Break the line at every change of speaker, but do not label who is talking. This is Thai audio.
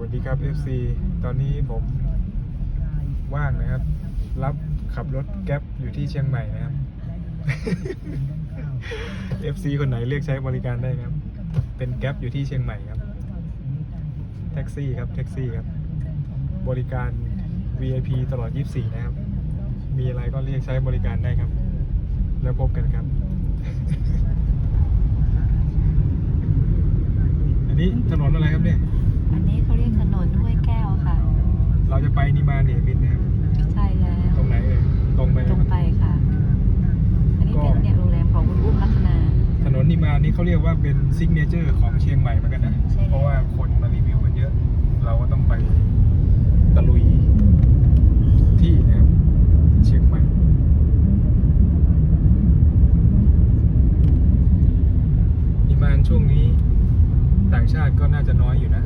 วัสดีครับ FC ตอนนี้ผมว่างนะครับ รับขับรถแก๊ปอยู่ที่เชียงใหม่นะครับ FC คนไหนเรียกใช้บริการได้ครับ เป็นแก๊ปอยู่ที่เชียงใหม่ครับ แท็กซี่ครับแท็กซี่ครับ บริการ VIP ตลอด 24 นะครับ มีอะไรก็เรียกใช้บริการได้ครับ แล้วพบกันครับ อันนี้ถนนอะไรครับเนี่ย มานเนมินนะครับ
ใช่แล้ว
ตรงไหนเอ่ย ตรงไป
ตรงไปค่ะ อันนี้เป็นเนี่ยโรงแรมของคุณอุ้มลัคนา
ถนนนิมานนี่เขาเรียกว่าเป็นซิกเนเจอร์ของเชียงใหม่เหมือนกันนะ
ใช่แล้ว
เพราะว่าคนมารีวิวกันเยอะ เราก็ต้องไปตะลุยที่นะครับเชียงใหม่ นิมานช่วงนี้ ต่างชาติก็น่าจะน้อยอยู่นะคิดว่านะ